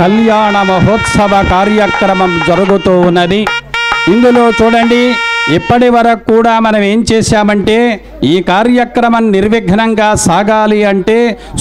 కళ్యాణ మహోత్సవ కార్యక్రమం జరుగుతూ ఉన్నది. ఇందులో చూడండి ఇప్పటి వరకు కూడా మనం ఏం చేశామంటే ఈ కార్యక్రమం నిర్విఘ్నంగా సాగాలి అంటే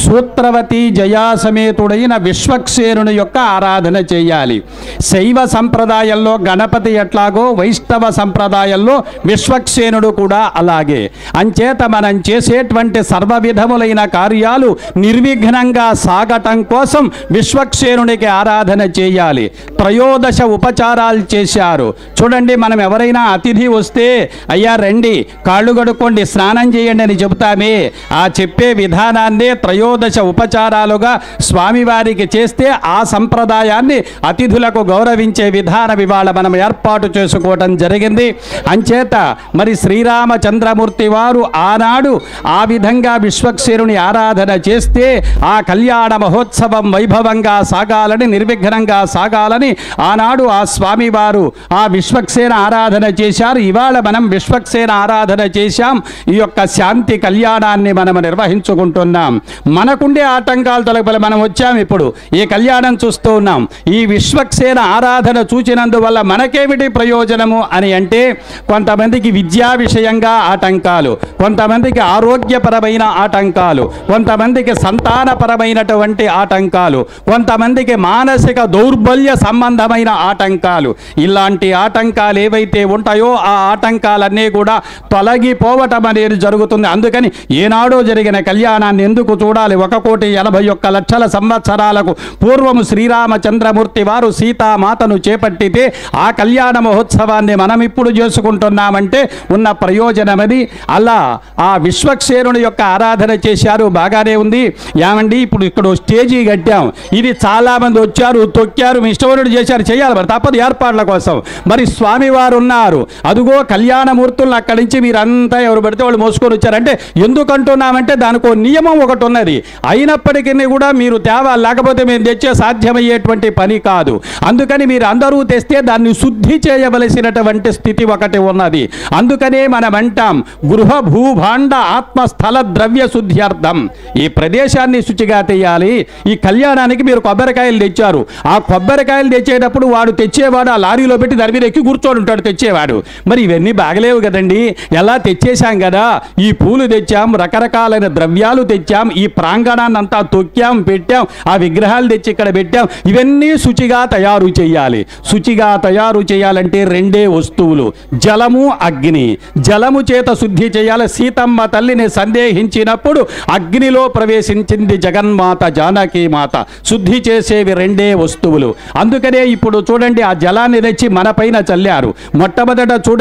సూత్రవతి జయాసమేతుడైన విశ్వక్సేనుని యొక్క ఆరాధన చేయాలి. శైవ సంప్రదాయంలో గణపతి ఎట్లాగో వైష్ణవ సంప్రదాయంలో విశ్వక్సేనుడు కూడా అలాగే. అంచేత మనం చేసేటువంటి సర్వ విధములైన కార్యాలు నిర్విఘ్నంగా సాగటం కోసం విశ్వక్సేనునికి ఆరాధన చేయాలి. త్రయోదశ ఉపచారాలు చేశారు. చూడండి మనం ఎవరైనా అతిథి వస్తే అయ్యా రండి కాళ్ళు కడుక్కోండి స్నానం చేయండి అని చెబుతామే. ఆ చెప్పే విధానాన్నే త్రయోదశ ఉపచారాలుగా స్వామివారికి చేస్తే ఆ సంప్రదాయాన్ని అతిథులకు గౌరవించే విధానం ఇవాళ మనం ఏర్పాటు చేసుకోవటం జరిగింది. అంచేత మరి శ్రీరామచంద్రమూర్తి వారు ఆనాడు ఆ విధంగా విశ్వక్సేనుని ఆరాధన చేస్తే ఆ కళ్యాణ మహోత్సవం వైభవంగా సాగాలని నిర్విఘ్నంగా సాగాలని ఆనాడు ఆ స్వామివారు ఆ విశ్వక్సేన ఆరాధన చేశారు. ఇవాళ మనం విశ్వక్సేన ఆరాధన చేశాం. ఈ యొక్క శాంతి కళ్యాణాన్ని మనం నిర్వహించుకుంటున్నాం. మనకుండే ఆటంకాలు తొలగపల మనం వచ్చాం ఇప్పుడు. ఈ కళ్యాణం చూస్తూ ఉన్నాం. ఈ విశ్వక్సేన ఆరాధన చూచినందువల్ల మనకేమిటి ప్రయోజనము అని అంటే కొంతమందికి విద్యా విషయంగా ఆటంకాలు కొంతమందికి ఆరోగ్యపరమైన ఆటంకాలు కొంతమందికి సంతానపరమైనటువంటి ఆటంకాలు కొంతమందికి మానసిక దౌర్బల్య సంబంధమైన ఆటంకాలు. ఇలాంటి ఆటంకాలు ఏవైతే ఉంటాయో ఆ ఆటంకాలన్నీ కూడా తొలగిపోవటం అనేది జరుగుతుంది. అందుకని ఏనాడో జరిగిన కళ్యాణాన్ని ఎందుకు చూడాలి? ఒక కోటి ఎనభై ఒక్క లక్షల సంవత్సరాలకు పూర్వము శ్రీరామచంద్రమూర్తి వారు సీతామాతను చేపట్టితే ఆ కళ్యాణ మహోత్సవాన్ని మనం ఇప్పుడు చేసుకుంటున్నామంటే ఉన్న ప్రయోజనమది. అలా ఆ విశ్వక్షేరుని యొక్క ఆరాధన చేశారు. బాగానే ఉంది. ఏమండి? ఇప్పుడు ఇక్కడ స్టేజీ కట్టాం. ఇది చాలామంది వచ్చారు తొక్కారు మీ చేశారు. చేయాలి మరి. తప్పదు ఏర్పాట్ల కోసం. మరి స్వామివారు ఉన్నారు. అదుగో కళ్యాణమూర్తులను అక్కడి నుంచి మీరంతా ఎవరు పడితే వాళ్ళు మోసుకొని వచ్చారంటే ఎందుకు అంటున్నామంటే నియమం ఒకటి ఉన్నది. అయినప్పటికీ కూడా మీరు తేవాలి లేకపోతే మేము తెచ్చే సాధ్యమయ్యేటువంటి పని కాదు. అందుకని మీరు అందరూ తెస్తే దాన్ని శుద్ధి చేయవలసినటువంటి స్థితి ఒకటి ఉన్నది. అందుకనే మనం అంటాం గృహ భూభాండ ఆత్మస్థల ద్రవ్య శుద్ధ్యర్థం. ఈ ప్రదేశాన్ని శుచిగా తెయ్యాలి. ఈ కళ్యాణానికి మీరు కొబ్బరికాయలు తెచ్చారు. ఆ కొబ్బరికాయలు తెచ్చేటప్పుడు వాడు తెచ్చేవాడు ఆ లారీలో పెట్టి దాని మీద ఎక్కి కూర్చొని ఉంటాడు తెచ్చేవాడు. మరి ఇవన్నీ బాగలేవు కదండి. ఎలా తెచ్చేశాం కదా? ఈ పూలు తెచ్చాం రకరకాలైన ద్రవ్యాలు తెచ్చాం ఈ ప్రాంగణాన్ని అంతా తొక్కాం పెట్టాం ఆ విగ్రహాలు తెచ్చి ఇక్కడ పెట్టాం. ఇవన్నీ శుచిగా తయారు చేయాలి. శుచిగా తయారు చేయాలంటే రెండే వస్తువులు. జలము అగ్ని. జలము చేత శుద్ధి చేయాలి. సీతమ్మ తల్లిని సందేహించినప్పుడు అగ్నిలో ప్రవేశించింది జగన్మాత జానకి మాత. శుద్ధి చేసేవి రెండే వస్తువులు. అందుకనే ఇప్పుడు చూడండి ఆ జలాన్ని తెచ్చి మన పైన చల్లారు. మొట్టమొదట చూడండి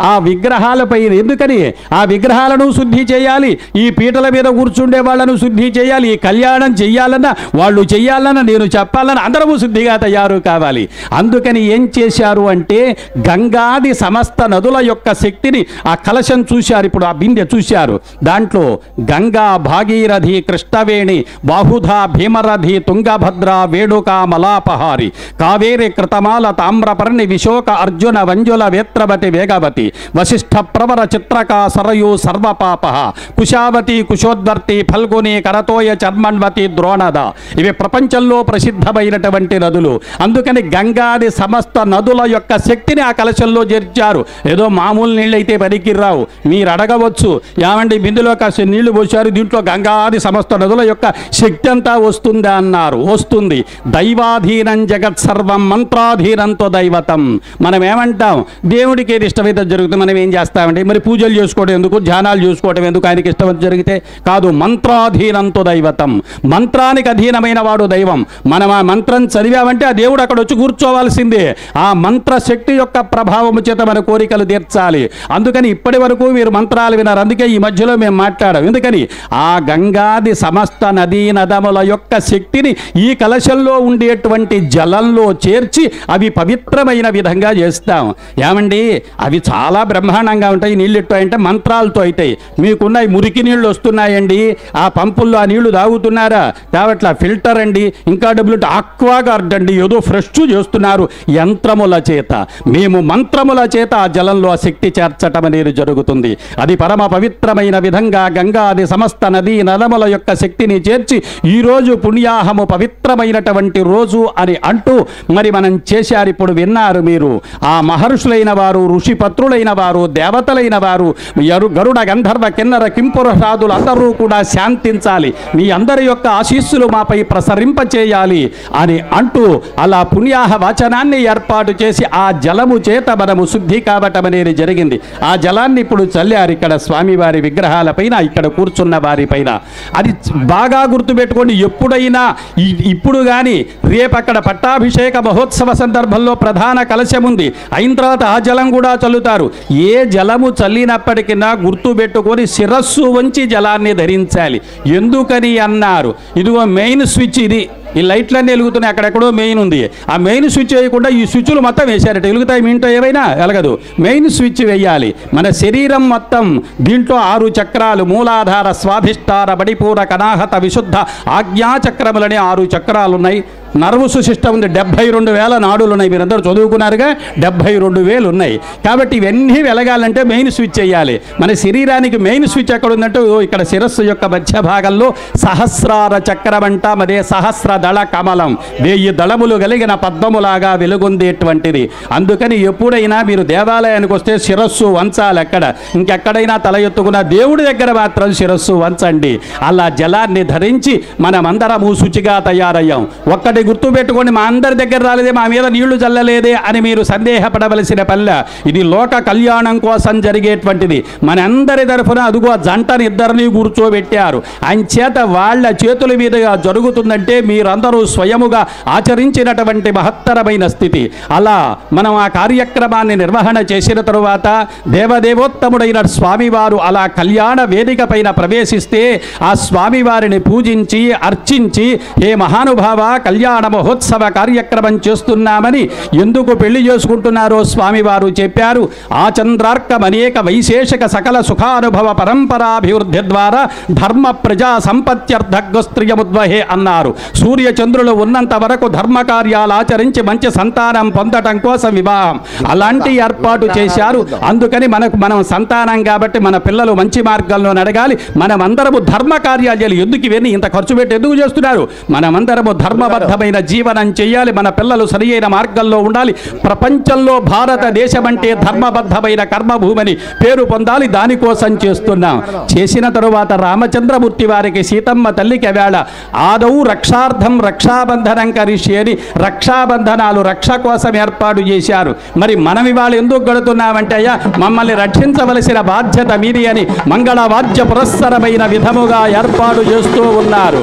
ఆ విగ్రహాలపై ఎందుకని? ఆ విగ్రహాలను శుద్ధి చేయాలి. ఈ పీటల మీద కూర్చుండే వాళ్ళను శుద్ధి చేయాలి. ఈ కళ్యాణం చెయ్యాలన్నా వాళ్ళు చెయ్యాలన్నా నేను చెప్పాలన్నా అందరము శుద్ధిగా తయారు కావాలి. అందుకని ఏం చేశారు అంటే గంగాది సమస్త నదుల యొక్క శక్తిని ఆ కలశం చూశారు. ఇప్పుడు ఆ బిందె చూశారు. దాంట్లో గంగా భాగీరథి కృష్ణవేణి బాహుధా భీమరథి తుంగభద్ర వేణుక మలాపహారి కావేరి కృతమాల తామ్రపర్ణి విశోక అర్జున వంజుల వేత్రవతి వేగవతి. వశిష్ఠ ప్రవర చిత్రక సరయు సర్వపాప. కుశావతి కుశోద్వర్తి ఫల్గుని కరతోయ చర్మణ్వతి ద్రోణద. ఇవి ప్రపంచంలో ప్రసిద్ధమైనటువంటి నదులు. అందుకని గంగాది సమస్త నదుల యొక్క శక్తిని ఆ కలశంలో చేర్చారు. ఏదో మామూలు నీళ్ళైతే పనికిరావు. మీరు అడగవచ్చు. ఏమండి బిందులో కాస్త నీళ్ళు పోసారు దీంట్లో గంగాది సమస్త నదుల యొక్క శక్తి అంతా వస్తుందా అన్నారు. వస్తుంది. దైవాధీనం జగత్ సర్వం మంత్రాధీనంతో దైవతం. మనం ఏమంటాం దేవుడికి ఆయనకి ఇష్టమైతే జరుగుతుంది. మనం ఏం చేస్తామండి మరి పూజలు చేసుకోవడం ఎందుకు? ధ్యానాలు చేసుకోవడం ఎందుకు? ఆయనకి ఇష్టం జరిగితే కాదు. మంత్రాధీనంతో దైవతం. మంత్రానికి అధీనమైన వాడు దైవం. మనం ఆ మంత్రం చదివామంటే ఆ దేవుడు అక్కడ వచ్చి కూర్చోవాల్సిందే. ఆ మంత్ర శక్తి యొక్క ప్రభావము చేత మన కోరికలు తీర్చాలి. అందుకని ఇప్పటి వరకు మీరు మంత్రాలు విన్నారు. అందుకే ఈ మధ్యలో మేము మాట్లాడాం. ఎందుకని? ఆ గంగాది సమస్త నదీ నదముల యొక్క శక్తిని ఈ కలశంలో ఉండేటువంటి జలంలో చేర్చి అవి పవిత్రమైన విధంగా చేస్తాం. ఏమండి? అవి చాలా బ్రహ్మాండంగా ఉంటాయి నీళ్ళు ఎట్టాయంటే మంత్రాలతో అవుతాయి మీకున్న ఈ మురికి నీళ్ళు వస్తున్నాయండి ఆ పంపుల్లో ఆ నీళ్ళు తాగుతున్నారా? కాబట్టి ఫిల్టర్ అండి ఇంకా డబ్బులు ఆక్వాగార్డ్ అండి ఏదో ఫ్రెష్ చేస్తున్నారు యంత్రముల చేత. మేము మంత్రముల చేత ఆ జలంలో ఆ శక్తి చేర్చటం అనేది జరుగుతుంది. అది పరమ పవిత్రమైన విధంగా గంగా అది సమస్త నదీ నదముల యొక్క శక్తిని చేర్చి ఈరోజు పుణ్యాహము పవిత్రమైనటువంటి రోజు అని అంటూ మరి మనం చేశారు. ఇప్పుడు విన్నారు మీరు. ఆ మహర్షులైన వారు ఋషిపత్రులైన వారు దేవతలైన వారు గరుడ గంధర్వ కిన్నర కింపురసాదులు అందరూ కూడా శాంతించాలి. మీ అందరి యొక్క ఆశీస్సులు మాపై ప్రసరింపచేయాలి అని అంటూ అలా పుణ్యాహ వచనాన్ని ఏర్పాటు చేసి ఆ జలము చేత మనము శుద్ధి కావటం అనేది జరిగింది. ఆ జలాన్ని ఇప్పుడు చల్లారు ఇక్కడ స్వామివారి విగ్రహాలపైన ఇక్కడ కూర్చున్న వారిపైన అది బాగా గుర్తుపెట్టుకోండి ఎప్పుడైనా ఇప్పుడు కానీ రేపు అక్కడ పట్టాభిషేక మహోత్సవ సందర్భంలో ప్రధాన కలశం ఉంది అయిన తర్వాత ఆ జలం కూడా చల్లుతారు. ఏ జలము చల్లినప్పటికైనా గుర్తు పెట్టుకొని శిరస్సు వంచి జలాన్ని ధరించాలి. ఎందుకని అన్నారు? ఇదిగో మెయిన్ స్విచ్ ఇది. ఈ లైట్లన్నీ వెలుగుతున్నాయి. అక్కడెక్కడో మెయిన్ ఉంది. ఆ మెయిన్ స్విచ్ వేయకుండా ఈ స్విచ్లు మొత్తం వేశారట. వెలుగుతాయి మీ ఇంట్లో ఏవైనా? వెలగదు. మెయిన్ స్విచ్ వేయాలి. మన శరీరం మొత్తం దీంట్లో ఆరు చక్రాలు. మూలాధార స్వాధిష్టార బడిపూర కనాహత విశుద్ధ ఆజ్ఞాచక్రములనే ఆరు చక్రాలు ఉన్నాయి నర్వస్ సిస్టమ్ ఉంది. డెబ్బై రెండు వేల నాడులు ఉన్నాయి మీరందరూ చదువుకున్నారుగా? డెబ్బై రెండు వేలు ఉన్నాయి కాబట్టి ఇవన్నీ వెలగాలంటే మెయిన్ స్విచ్ చేయాలి మన శరీరానికి మెయిన్ స్విచ్ ఎక్కడ ఉందంటే ఇక్కడ శిరస్సు యొక్క మధ్య భాగంలో సహస్రార చక్రం అంటాం అదే సహస్ర దళ కమలం. వెయ్యి దళములు కలిగిన పద్మములాగా వెలుగొందేటువంటిది. అందుకని ఎప్పుడైనా మీరు దేవాలయానికి వస్తే శిరస్సు వంచాలి ఎక్కడ ఇంకెక్కడైనా తల ఎత్తుకున్న దేవుడి దగ్గర మాత్రం శిరస్సు వంచండి. అలా జలాన్ని ధరించి మనమందరము శుచిగా తయారయ్యాం. ఒక్కటి గుర్తుపెట్టుకొని మా అందరి దగ్గర రాలేదే మా మీద నీళ్ళు చల్లలేదే అని మీరు సందేహపడవలసిన పల్లె ఇది లోక కళ్యాణం కోసం జరిగేటువంటిది. మనందరి తరఫున అదుగో జంటని ఇద్దరిని కూర్చోబెట్టారు. అంచేత వాళ్ళ చేతుల మీదుగా జరుగుతుందంటే మీరు వారందరూ స్వయముగా ఆచరించినటువంటి మహత్తరమైన స్థితి. అలా మనం ఆ కార్యక్రమాన్ని నిర్వహణ చేసిన తరువాత దేవదేవోత్తముడైన స్వామివారు అలా కళ్యాణ వేదిక పైన ప్రవేశిస్తే ఆ స్వామివారిని పూజించి అర్చించి ఏ మహానుభావ కళ్యాణ మహోత్సవ కార్యక్రమం చేస్తున్నామని ఎందుకు పెళ్ళి చేసుకుంటున్నారో స్వామివారు చెప్పారు. ఆ చంద్రార్కం అనేక వైశేషిక సకల సుఖానుభవ పరంపరాభివృద్ధి ద్వారా ధర్మ ప్రజా సంపత్త్యర్థగ్స్త్రియముద్వహే అన్నారు. సూర్య చంద్రులు ఉన్నంత వరకు ధర్మకార్యాలు ఆచరించి మంచి సంతానం పొందటం కోసం వివాహం అలాంటి ఏర్పాటు చేశారు. అందుకని మనకు మనం సంతానం కాబట్టి మన పిల్లలు మంచి మార్గంలో నడగాలి మనమందరము ధర్మ కార్యాలు చేయాలి ఎందుకు ఇవన్నీ ఇంత ఖర్చు పెట్టి ఎందుకు చేస్తున్నారు? మనమందరము ధర్మబద్ధమైన జీవనం చేయాలి. మన పిల్లలు సరి అయిన మార్గంలో ఉండాలి. ప్రపంచంలో భారతదేశం అంటే ధర్మబద్ధమైన కర్మభూమిని పేరు పొందాలి. దానికోసం చేస్తున్నాం. చేసిన తరువాత రామచంద్రమూర్తి వారికి సీతమ్మ తల్లికి వేళ ఆదౌ రక్షార్థం రక్షాబంధనం కరిషి అని రక్షాబంధనాలు రక్ష కోసం ఏర్పాటు చేశారు. మరి మనం ఇవాళ ఎందుకు గడుతున్నామంటే అయ్యా మమ్మల్ని రక్షించవలసిన బాధ్యత మీది అని మంగళవాద్య పురస్సరమైన విధముగా ఏర్పాటు చేస్తూ ఉన్నారు.